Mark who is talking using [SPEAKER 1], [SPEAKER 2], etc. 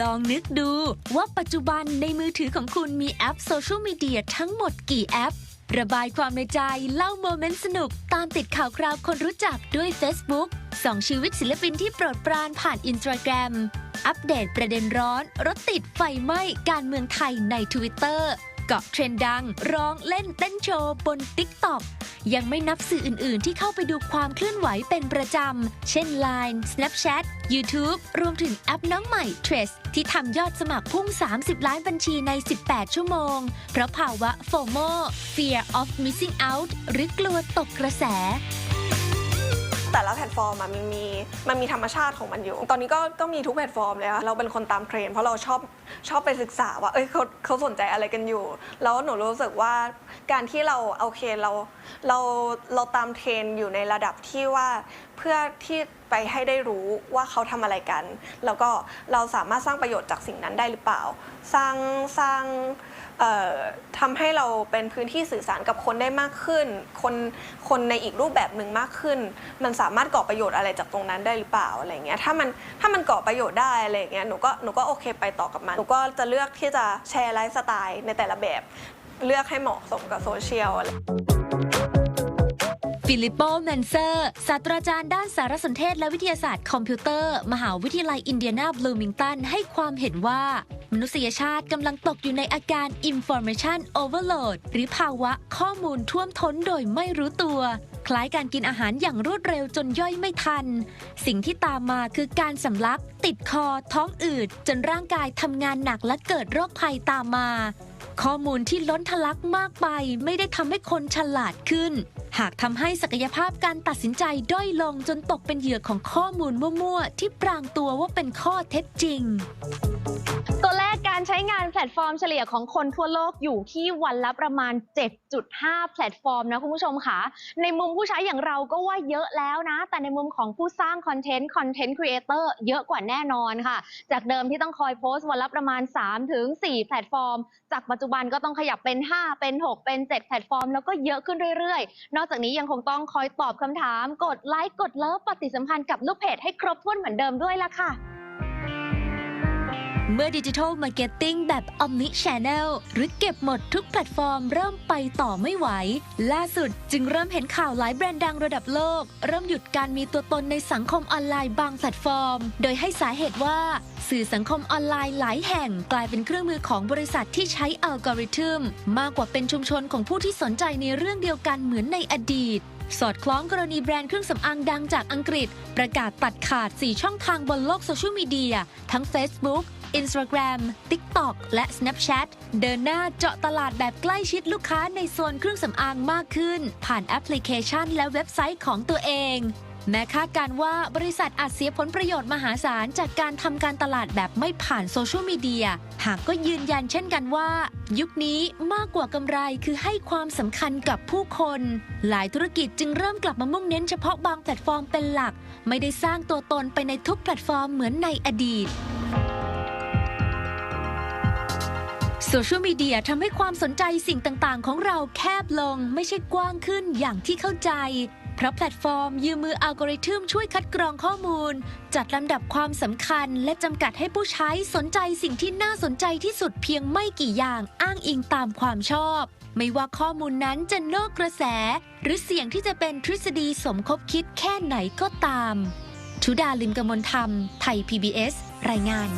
[SPEAKER 1] ลองนึกดูว่าปัจจุบันในมือถือของคุณมีแอปโซเชียลมีเดียทั้งหมดกี่แอป ระบายความในใจเล่าโมเมนต์สนุก ตามติดข่าวคราวคนรู้จักด้วย Facebook ส่องชีวิตศิลปินที่โปรดปรานผ่านอินสตาแกรมอัปเดตประเด็นร้อน รถติดไฟไหม้การเมืองไทยใน Twitter เกาะเทรนด์ดัง ร้องเล่นเต้นโชว์บน TikTok ยังไม่นับสื่ออื่น ๆ ที่เข้าไปดูความเคลื่อนไหวเป็นประจำ เช่น Line Snapchat YouTube รวมถึงแอปน้องใหม่ Trace ที่ทำยอดสมัครพุ่ง 30 ล้านบัญชีใน 18 ชั่วโมง เพราะภาวะ FOMO Fear of Missing Out หรือกลัวตกกระแส
[SPEAKER 2] ลตฟอร์มอะมันมีมันมีธรรมชาติของมันอยู่ ตอนนี้ก็ก็มีทุกแพลตฟอร์มเลยค่ะเราเป็นคนตามเทรนด์เพราะเราชอบชอบไปศึกษาว่าเอ้ยเขาเขาสนใจอะไรกันอยู่ แล้วหนูรู้สึกว่าการที่เราโอเคเราเราเราตามเทรนด์อยู่ในระดับที่ว่าเพื่อที่ไปให้ได้รู้ว่าเขาทำอะไรกัน แล้วก็เราสามารถสร้างประโยชน์จากสิ่งนั้นได้หรือเปล่า สร้างสร้าง ทำให้เราเป็นพื้นที่สื่อสารกับคนได้มากขึ้น คนคนในอีกรูปแบบหนึ่งมากขึ้น มันสามารถก่อประโยชน์อะไรจากตรงนั้นได้หรือเปล่าอะไรเงี้ยถ้ามันถ้ามันก่อประโยชน์ได้อะไรเงี้ยหนูก็หนูก็โอเคไปต่อกับมันหนูก็จะเลือกที่จะแชร์ไลฟ์สไตล์ในแต่ละแบบ เลือกให้เหมาะสมกับโซเชียลอะไร
[SPEAKER 1] ฟิลิปโปแมนเซอร์ศาสตราจารย์ด้านสารสนเทศและวิทยาศาสตร์คอมพิวเตอร์ มหาวิทยาลัยอินเดียนาบลูมิงตัน ให้ความเห็นว่า มนุษยชาติกำลังตกอยู่ในอาการ Information Overload หรือภาวะข้อมูลท่วมท้นโดยไม่รู้ตัว คล้ายการกินอาหารอย่างรวดเร็วจนย่อยไม่ทัน สิ่งที่ตามมาคือการสำลัก ติดคอ ท้องอืด จนร่างกายทำงานหนักและเกิดโรคภัยตามมา ข้อมูลที่ล้นทะลักมากไป ไม่ได้ทำให้คนฉลาดขึ้นหากทำให้ศักยภาพการตัดสินใจด้อยลงจนตกเป็นเหยื่อของข้อมูลมั่วๆ ที่ปรางตัวว่าเป็นข้อเท็จจริง
[SPEAKER 3] ตัวเลขการใช้งานแพลตฟอร์มเฉลี่ยของคนทั่วโลกอยู่ที่วันละประมาณ 7.5 แพลตฟอร์มนะคุณผู้ชมค่ะในมุมผู้ใช้อย่างเราก็ว่าเยอะแล้วนะ แต่ในมุมของผู้สร้างคอนเทนต์คอนเทนต์ครีเอเตอร์เยอะกว่าแน่นอนค่ะ จากเดิมที่ต้องคอยโพสต์วันละประมาณ 3-4 แพลตฟอร์ม จากปัจจุบันก็ต้องขยับเป็น 5 เป็น 6 เป็น 7 แพลตฟอร์ม แล้วก็เยอะขึ้นเรื่อยๆนอกจากนี้ยังคงต้องคอยตอบคำถามกดไลค์กดเลิฟปฏิสัมพันธ์กับลูกเพจให้ครบถ้วนเหมือนเดิมด้วยล่ะค่ะ
[SPEAKER 1] เมื่อดิจิทัลมาร์เก็ตติ้งแบบ Omni Channel หรือเก็บหมดทุกแพลตฟอร์มเริ่มไปต่อไม่ไหว ล่าสุดจึงเริ่มเห็นข่าวหลายแบรนด์ดังระดับโลก เริ่มหยุดการมีตัวตนในสังคมออนไลน์บางแพลตฟอร์ม โดยให้สาเหตุว่าสื่อสังคมออนไลน์หลายแห่ง กลายเป็นเครื่องมือของบริษัทที่ใช้อัลกอริทึม มากกว่าเป็นชุมชนของผู้ที่สนใจในเรื่องเดียวกันเหมือนในอดีตสอดคล้องกรณีแบรนด์เครื่องสำอางดังจากอังกฤษ ประกาศตัดขาด 4 ช่องทางบนโลกโซเชียลมีเดีย ทั้ง Facebook Instagram TikTok และ Snapchat เดินหน้าเจาะตลาดแบบใกล้ชิดลูกค้าในโซนเครื่องสำอางมากขึ้น ผ่านแอปพลิเคชันและเว็บไซต์ของตัวเอง แม้คาดการณ์ว่าบริษัทอาจเสียผลประโยชน์มหาศาลจากการทำการตลาดแบบไม่ผ่านโซเชียลมีเดีย หากก็ยืนยันเช่นกันว่า ยุคนี้มากกว่ากำไรคือให้ความสำคัญกับผู้คน หลายธุรกิจจึงเริ่มกลับมามุ่งเน้นเฉพาะบางแพลตฟอร์มเป็นหลัก ไม่ได้สร้างตัวตนไปในทุกแพลตฟอร์มเหมือนในอดีต โซเชียลมีเดียทำให้ความสนใจสิ่งต่างๆ ของเราแคบลงไม่ใช่กว้างขึ้นอย่างที่เข้าใจ เพราะแพลตฟอร์มยืมมืออัลกอริทึมช่วยคัดกรองข้อมูล จัดลำดับความสำคัญ และจำกัดให้ผู้ใช้สนใจสิ่งที่น่าสนใจที่สุดเพียงไม่กี่อย่างอ้างอิงตามความชอบ ไม่ว่าข้อมูลนั้นจะนอกกระแส หรือเสี่ยงที่จะเป็นทฤษฎีสมคบคิดแค่ไหนก็ตามชุดาลิมกมลธรรม ไทย PBS รายงาน